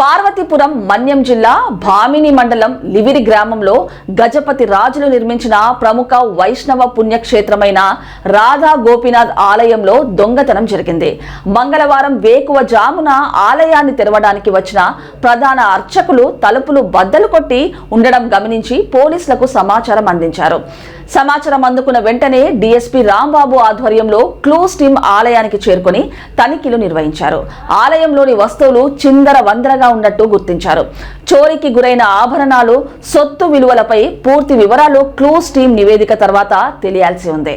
పార్వతీపురం మన్యం జిల్లా భామిని మండలం లివిరి గ్రామంలో గజపతి రాజులు నిర్మించిన ప్రముఖ వైష్ణవ పుణ్యక్షేత్రమైన రాధా గోపీనాథ్ ఆలయంలో దొంగతనం జరిగింది. మంగళవారం వేకువ జామున ఆలయాన్ని తెరవడానికి వచ్చిన ప్రధాన అర్చకులు తలుపులు బద్దలు కొట్టి ఉండడం గమనించి పోలీసులకు సమాచారం అందించారు. సమాచారం అందుకున్న వెంటనే డీఎస్పీ రాంబాబు ఆధ్వర్యంలో క్లూస్ టీమ్ ఆలయానికి చేరుకొని తనిఖీలు నిర్వహించారు. ఆలయంలోని వస్తువులు చిందర వందరగా ఉన్నట్టు గుర్తించారు. చోరీకి గురైన ఆభరణాలు సొత్తు విలువలపై పూర్తి వివరాలు క్లూస్ టీం నివేదిక తర్వాత తెలియాల్సి ఉంది.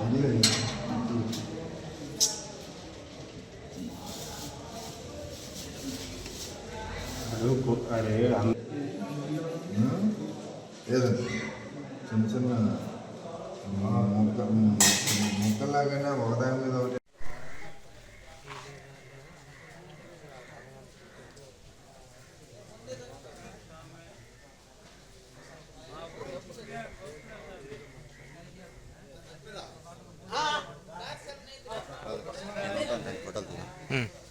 아니에요. 아유, 곧 아래에 안. 응? 얘는 진짜 뭐, 뭐, 뭐, 뭐, 뭐, 뭐, 뭐, 뭐, 뭐, 뭐, Mm.